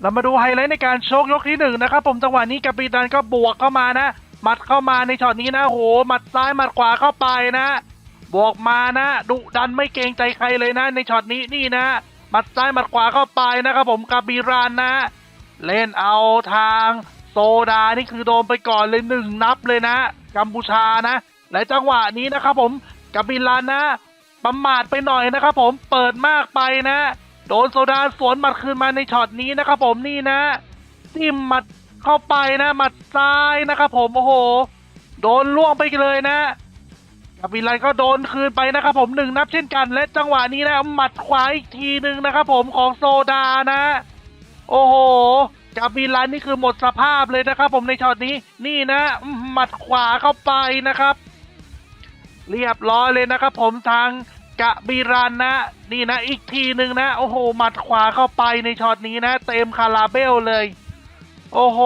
เรามาดูไฮไลท์ในการชกยกที่หนึ่งนะครับผมจังหวะนี้กัปตันก็บวกเข้ามานะ หมัดเข้ามาในช็อตนี้นะโหหมัดซ้ายหมัดขวาเข้าไปนะบวกมานะดุดันไม่เกรงใจใครเลยนะ ในช็อตนี้นี่นะหมัดซ้ายหมัดขวาเข้าไปนะครับผมกาบิรานนะ เล่นเอาทางโซดานี่คือโดนไปก่อนเลยหนึ่งนับเลยนะ กัมพูชานะและจังหวะนี้นะครับผมกาบิรานนะ ประมาทไปหน่อยนะครับผมเปิดมากไปนะ โดนโซดาสวนหมัดคืนมาในช็อตนี้นะครับผมนี่นะจิ้มหมัดเข้าไปนะหมัดซ้ายนะครับผมโอ้โห โดนล่วงไปเลยนะกาบิลันก็โดนคืนไปนะครับผมหนึ่งนับเช่นกัน และจังหวะนี้นะหมัดขวาอีกทีหนึ่งนะครับผมของโซดานะ โอ้โหกาบิลันนี่คือหมดสภาพเลยนะครับผมในช็อตนี้นี่นะหมัดขวาเข้าไปนะครับ เรียบร้อยเลยนะครับผมทาง กะบีรันนะ นี่นะอีกทีหนึ่งนะ โอ้โห หมัดขวาเข้าไปในช็อตนี้นะ เต็มคาราเบลเลย โอ้โห